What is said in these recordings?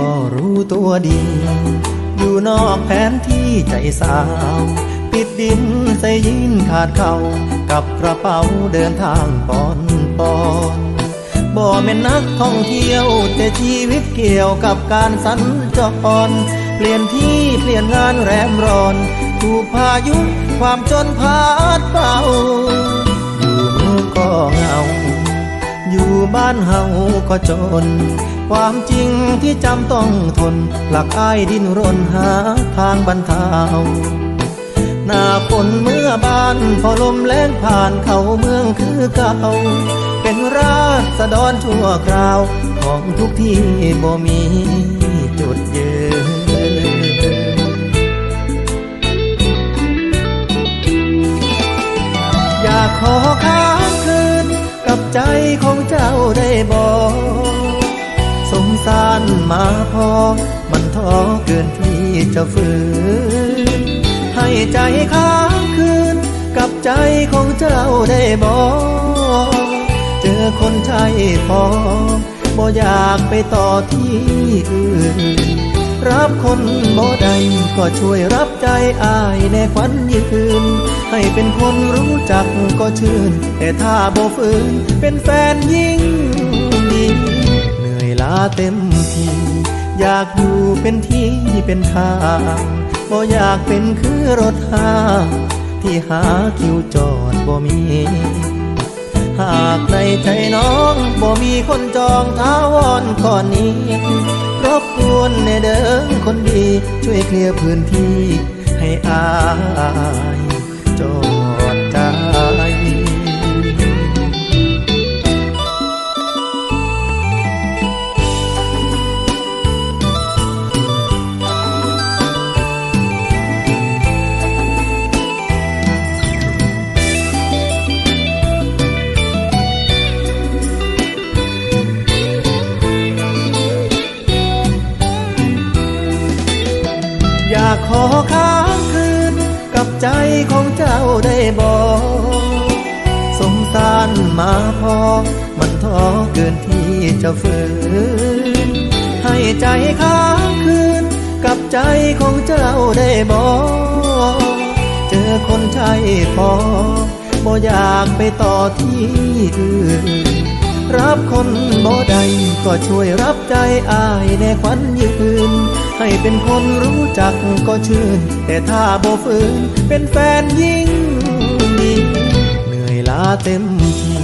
ก็รู้ตัวดีอยู่นอกแผนที่ใจสาว ปิดดินใส่ยินขาดเข่ากับกระเป๋าเดินทางปอนปอนบ่แม่นนักท่องเที่ยว แต่ชีวิตเกี่ยวกับการสัญจรเปลี่ยนที่เปลี่ยนงานแรมร้อน ถูกพายุความจนพาดเป่าานเฮาก็จน ความจริงที่จำต้องทน หลักอ้ายดินรนหาทางบรรเทาหน้าฝนเมื่อบานพอลมแรงผ่านเข้าเมืองคือเก่า เป็นราษฎรชั่วคราว ของทุกที่บ่มีจุดยืนอยากขอค้างคืนกับใจของ ได้บอกสงสารมาพอ มันท้อเกินที่จะฝืน ให้ใจค้างคืน กับใจของเจ้าได้บอกเจอคนใช่พอบ่อยากไปต่อที่อื่น รับคนบ่ได้ก็ช่วยรับใจอายในควันยืน ให้เป็นคนรู้จักก็ชื่น แต่ถ้าบ่ฝืนเป็นแฟนยิ่งดีเหนื่อยล้าเต็มทีอยากอยู่เป็นที่เป็นทางบ่อยากเป็นคือรถหาที่หาคิวจอดบ่มี หากในใจน้องบ่มีคนจองท้าวอนก่อนนี้ บกวนในเดิมคนดี ช่วยเคลียร์พื้นที่ให้อายจอ ค้างคืน กับใจของเจ้าได้บอกสงสารมาพอ มันท้อเกินที่จะฝืน ให้ใจค้างคืน กับใจของเจ้าได้บอกเจอคนใช่พอบ่อยากไปต่อที่อื่น รับคนบ่ได้ก็ช่วยรับใจอายในควันยืน ให้เป็นคนรู้จักก็ชื่น แต่ถ้าบ่ฝืนเป็นแฟนยิ่งดีเหนื่อยล้าเต็มที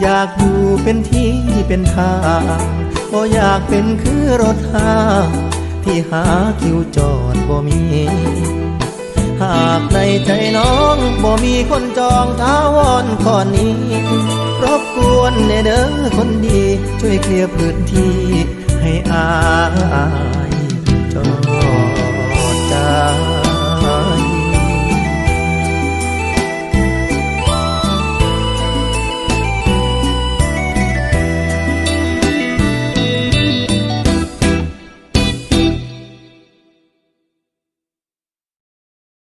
อยากอยู่เป็นที่เป็นทางบ่อยากเป็นคือรถหาที่หาคิวจอดบ่มี หากในใจน้องบ่มีคนจองท้าวอนก่อนี้รบกวนในเด้อคนดี ช่วยเคลียร์พื้นที่ให้อา 等我。